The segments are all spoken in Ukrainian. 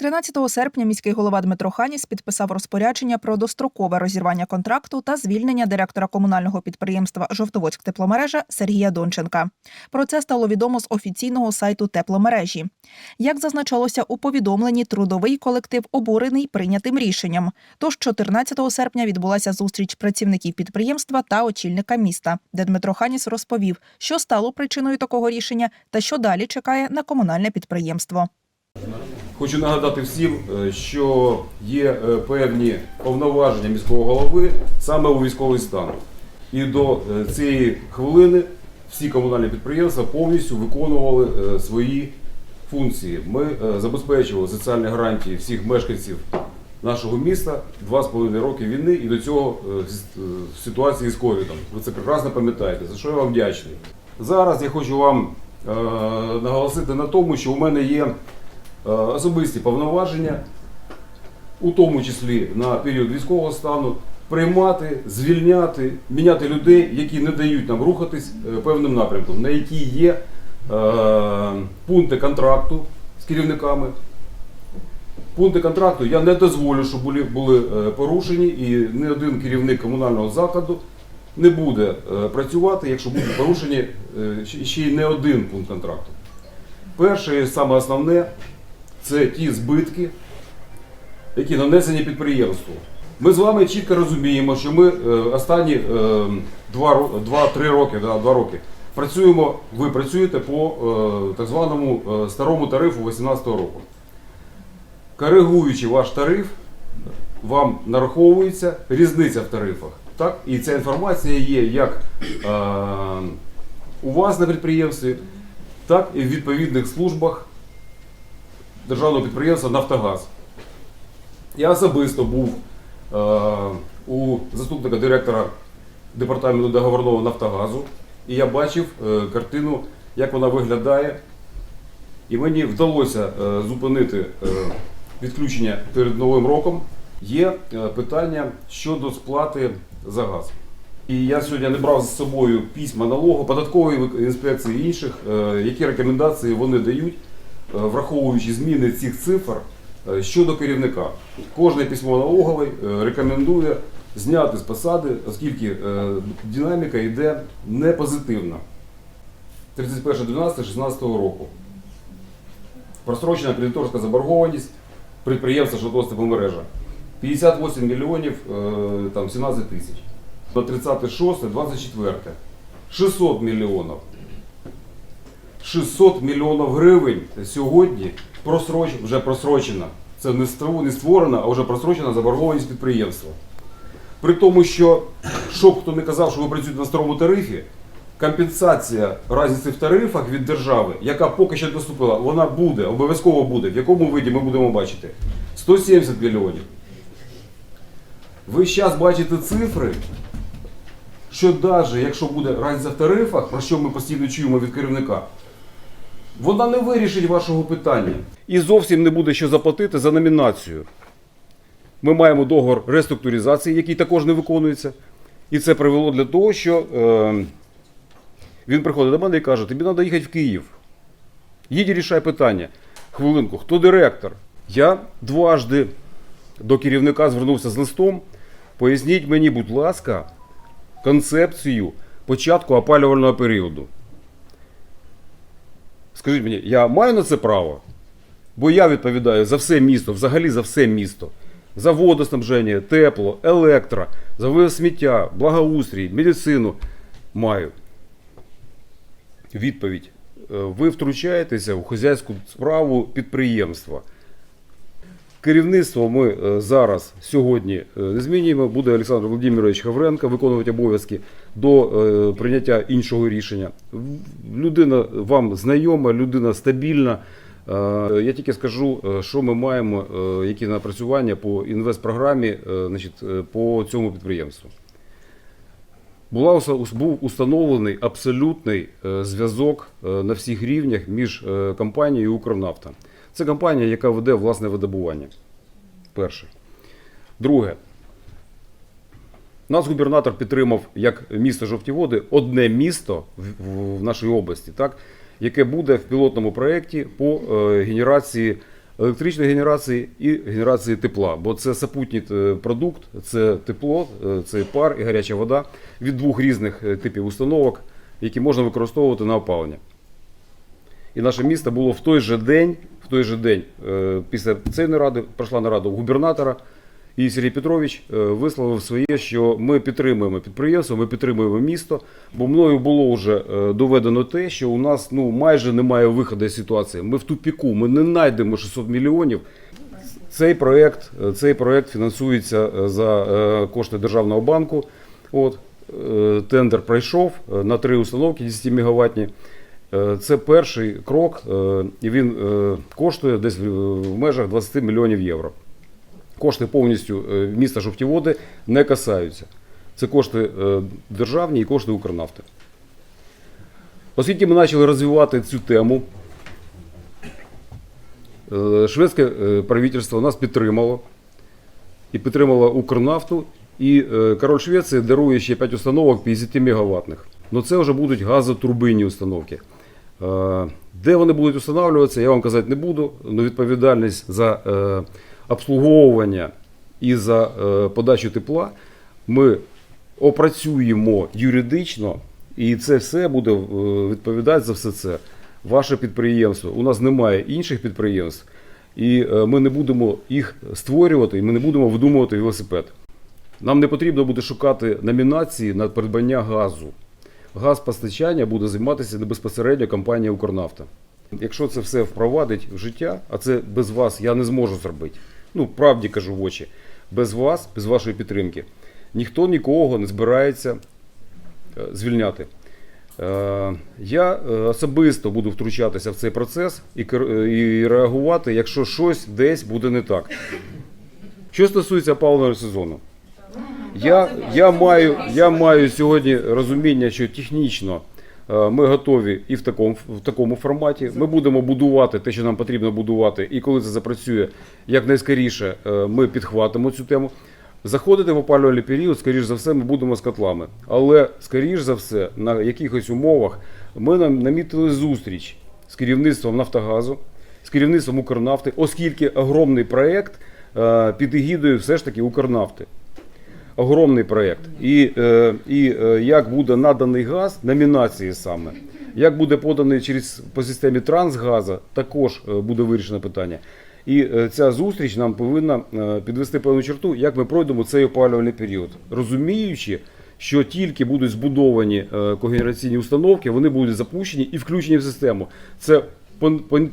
13 серпня міський голова Дмитро Ханіс підписав розпорядження про дострокове розірвання контракту та звільнення директора комунального підприємства Жовтоводськ тепломережа Сергія Донченка. Про це стало відомо з офіційного сайту тепломережі. Як зазначалося у повідомленні, трудовий колектив обурений прийнятим рішенням. Тож 14 серпня відбулася зустріч працівників підприємства та очільника міста, де Дмитро Ханіс розповів, що стало причиною такого рішення та що далі чекає на комунальне підприємство. Хочу нагадати всім, е, що є е, певні повноваження міського голови саме у військовий стан. І до е, цієї хвилини всі комунальні підприємства повністю виконували свої функції. Ми забезпечували соціальні гарантії всіх мешканців нашого міста два з половиною роки війни і до цього в ситуації з ковідом. Ви це прекрасно пам'ятаєте, за що я вам вдячний. Зараз я хочу вам наголосити на тому, що у мене є особисті повноваження, у тому числі на період військового стану, приймати, звільняти, міняти людей, які не дають нам рухатись е, певним напрямком, на які є е, пункти контракту з керівниками. Пункти контракту я не дозволю, щоб були, були е, порушені, і ні один керівник комунального закладу не буде е, працювати, якщо будуть порушені е, ще й не один пункт контракту. Перше і саме основне це ті збитки, які нанесені підприємству. Ми з вами чітко розуміємо, що ми е, останні е, два ро- два-три роки, да, два роки працюємо, ви працюєте по е, так званому е, старому тарифу 2018 року. Коригуючи ваш тариф, вам нараховується різниця в тарифах. Так? І ця інформація є як е, у вас на підприємстві, так і в відповідних службах державного підприємства Нафтогаз. Я особисто був е, у заступника директора департаменту договорного Нафтогазу, і я бачив е, картину, як вона виглядає. І мені вдалося е, зупинити е, відключення перед Новим роком. Є е, питання щодо сплати за газ. І я сьогодні не брав з собою письма налогу, податкової інспекції і інших, е, які рекомендації вони дають, враховуючи зміни цих цифр е, щодо керівника. Кожне письмо налоговий е, рекомендує зняти з посади, оскільки е, динаміка йде не позитивна. 31.12.16 року. Просрочена кредиторська заборгованість підприємства Жовтостепомережа. 58 мільйонів е, там, 17 тисяч. На 36, 24. 600 мільйонів. 600 мільйонів гривень сьогодні просроч... вже просрочена. Це не створ- створена, а вже просрочена заборгованість підприємства. При тому, що, що б хто не казав, що ви працюєте на старому тарифі, компенсація різниці в тарифах від держави, яка поки що доступила, вона буде, обов'язково буде. В якому виді ми будемо бачити? 170 мільйонів. Ви зараз бачите цифри, що навіть якщо буде різниця в тарифах, про що ми постійно чуємо від керівника, вона не вирішить вашого питання. І зовсім не буде що заплатити за номінацію. Ми маємо договор реструктуризації, який також не виконується. І це привело для того, що е, він приходить до мене і каже: тобі треба їхати в Київ. Їдь і рішай питання. Хвилинку, хто директор? Я дважди до керівника звернувся з листом. Поясніть мені, будь ласка, концепцію початку опалювального періоду. Скажіть мені, я маю на це право? Бо я відповідаю за все місто, взагалі за все місто. За водоснабження, тепло, електро, за вивез сміття, благоустрій, медицину. Маю. Відповідь. Е, Ви втручаєтеся в хазяйську справу підприємства. Керівництво ми е, зараз сьогодні е, не змінюємо. Буде Олександр Володимирович Хавренко виконувати обов'язки до е, прийняття іншого рішення. Людина вам знайома, людина стабільна. Е, Я тільки скажу, е, що ми маємо, е, які напрацювання по інвестпрограмі е, значить, е, по цьому підприємству. Була був установлений абсолютний е, зв'язок е, на всіх рівнях між е, компанією Укрнафта. Це компанія, яка веде власне видобування. Перше. Друге. Нас губернатор підтримав як місто Жовті Води одне місто в, в- в нашій області, так, яке буде в пілотному проєкті по е, генерації електричної генерації і генерації тепла, бо це супутній е, продукт, це тепло, е, це пар і гаряча вода від двох різних е, типів установок, які можна використовувати на опалення. І наше місто було в той же день, в той же день е, після цієї наради пройшла нарада у губернатора. І Сергій Петрович е, висловив своє, що ми підтримуємо підприємство, ми підтримуємо місто, бо мною було вже е, доведено те, що у нас ну майже немає виходу з ситуації. Ми в тупіку, ми не знайдемо 600 мільйонів. Цей проект, е, цей проект фінансується за кошти державного банку. От тендер пройшов на три установки 10 мегаваттні. Це перший крок, і він коштує десь в межах 20 мільйонів євро. Кошти повністю е, міста Жовтіводи не касаються. Це кошти е, державні і кошти Укрнафти. Оскільки ми почали розвивати цю тему, е, шведське правительство нас підтримало і підтримало Укрнафту. І король Швеції дарує ще 5 установок 50 мегаваттних. Ну це вже будуть газотурбинні установки. Де вони будуть встановлюватися, я вам казати не буду. але відповідальність за обслуговування і за е, подачу тепла ми опрацюємо юридично, і це все буде е, відповідати за все це. Ваше підприємство. У нас немає інших підприємств, і е, ми не будемо їх створювати, і ми не будемо видумувати велосипед. Нам не потрібно буде шукати номінації на придбання газу. Газпостачання буде займатися не безпосередньо компанія Укрнафта. Якщо це все впровадить в життя, а це без вас я не зможу зробити. Ну, правді кажу в очі, без вас, без вашої підтримки, ніхто нікого не збирається е, звільняти. Е, Я е, особисто буду втручатися в цей процес і реагувати, якщо щось десь буде не так. Що стосується опалювального сезону, я, я, маю, я маю сьогодні розуміння, що технічно ми готові і в такому, в такому форматі. Ми будемо будувати те, що нам потрібно будувати, і коли це запрацює якнайскоріше, е, ми підхватимо цю тему. Заходити в опалювальний період, скоріш за все, ми будемо з котлами. Але, скоріш за все, на якихось умовах ми нам намітили зустріч з керівництвом Нафтогазу, з керівництвом Укрнафти, оскільки огромний проєкт е, під егідою все ж таки Укрнафти огромний проєкт. І, е, і е, як буде наданий газ, номінації саме, як буде поданий через по системі Трансгаза, також е, буде вирішено питання. І ця зустріч нам повинна підвести певну черту, як ми пройдемо цей опалювальний період, розуміючи, що тільки будуть збудовані когенераційні установки, вони будуть запущені і включені в систему. Це пон- пон-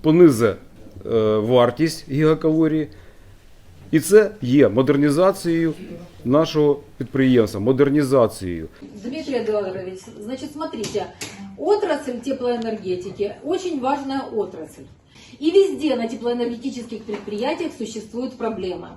понизе вартість гігакалорії, і це є модернізацією нашого підприємства, модернізацією. Дмитрий Эдуардович, значит, смотрите, отрасль теплоэнергетики очень важная отрасль. И везде на теплоэнергетических предприятиях существуют проблемы.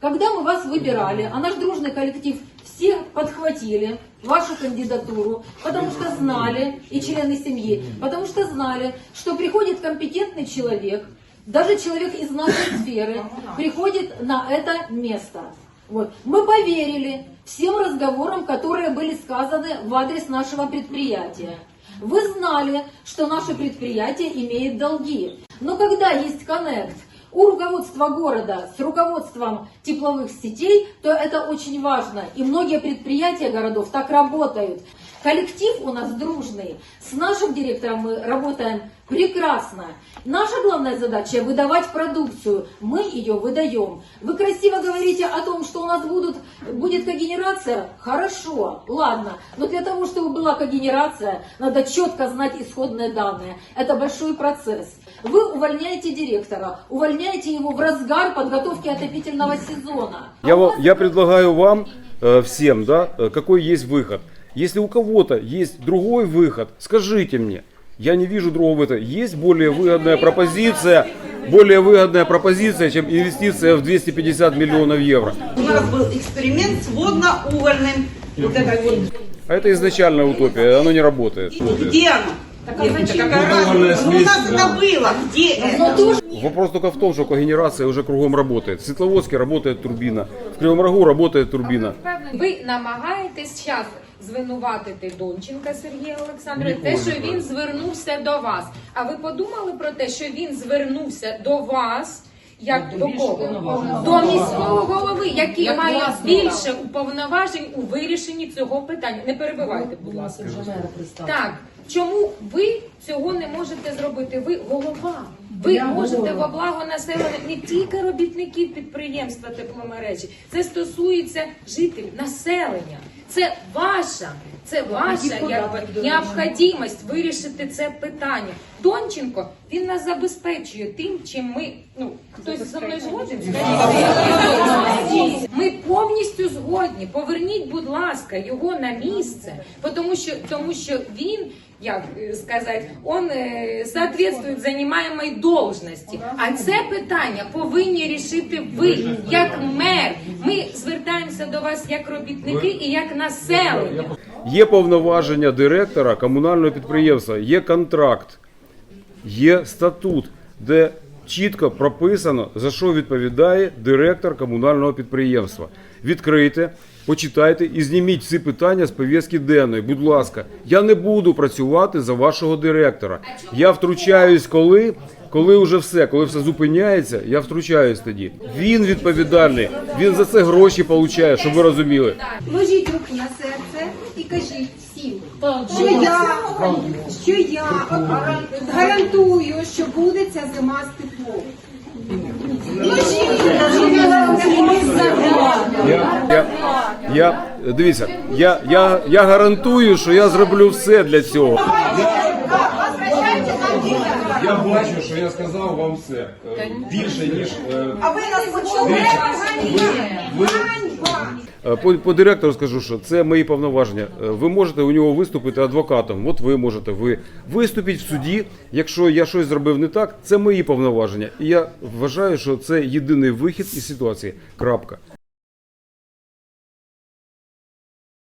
Когда мы вас выбирали, а наш дружный коллектив все подхватили вашу кандидатуру, потому что знали, и члены семьи, потому что знали, что приходит компетентный человек, даже человек из нашей сферы, приходит на это место. Вот. Мы поверили всем разговорам, которые были сказаны в адрес нашего предприятия. Вы знали, что наше предприятие имеет долги. Но когда есть коннект у руководства города с руководством тепловых сетей, то это очень важно. И многие предприятия городов так работают. Коллектив у нас дружный. С нашим директором мы работаем прекрасно. Наша главная задача выдавать продукцию. Мы ее выдаем. Вы красиво говорите о том, что у нас будут, будет когенерация. Хорошо, ладно. Но для того, чтобы была когенерация, надо четко знать исходные данные. Это большой процесс. Вы увольняете директора, увольняете его в разгар подготовки отопительного сезона. Я, ва- я предлагаю вам э, всем, да, э, какой есть выход. Если у кого-то есть другой выход, скажите мне. Я не вижу другого выхода. Есть более выгодная пропозиция, более выгодная пропозиция, чем инвестиция в 250 миллионов евро. У нас был эксперимент с водно-угольным. Вот это вот. А это изначально утопия, оно не работает. Где оно? Нет, это какая разница? Ну, у нас это было. Где это? Вопрос только в том, что когенерация уже кругом работает. В Светловодске работает турбина, в Кривом Рогу работает турбина. Ви намагаєтесь зараз звинуватити Донченка Сергія Олександровича, те, Ніколи що не він так. звернувся до вас. А ви подумали про те, що він звернувся до вас? Як до кого? До міського голови, який Як має власного. більше уповноважень у вирішенні цього питання. Не перебивайте, будь ласка. Так, чому ви цього не можете зробити? Ви голова. Ви можете во благо населення не тільки робітників підприємства тепломережі. Це стосується жителів, населення. Це ваша, це ваша якби, необхідність вирішити це питання. Донченко він нас забезпечує тим, чим ми ну хтось зі мною згоден. Ми повністю згодні. Поверніть, будь ласка, його на місце, тому що тому що він. Як е, сказати, он е, соответствует занимаемой должності. А це питання повинні рішити ви, як мер. Ми звертаємося до вас як робітники і як населення. Є повноваження директора комунального підприємства, є контракт, є статут, де чітко прописано, за що відповідає директор комунального підприємства. Відкрийте, почитайте і зніміть ці питання з пов'язки денної. Будь ласка, я не буду працювати за вашого директора. Я втручаюсь, коли. Коли вже все, коли все зупиняється, я втручаюсь тоді. Він відповідальний, він за це гроші получає, щоб ви розуміли. На серце і кажіть всім, що я, що я гарантую, що буде ця зима з теплом. Я, я, я дивіться, я, я, я гарантую, що я зроблю все для цього. Я бачу, сказав вам все більше ніж А ви нас почули? ви. Ганьба! Е, По, по директору скажу, що це мої повноваження. Е, Ви можете у нього виступити адвокатом. От ви можете. Ви виступіть в суді. Якщо я щось зробив не так, це мої повноваження. І я вважаю, що це єдиний вихід із ситуації. Крапка.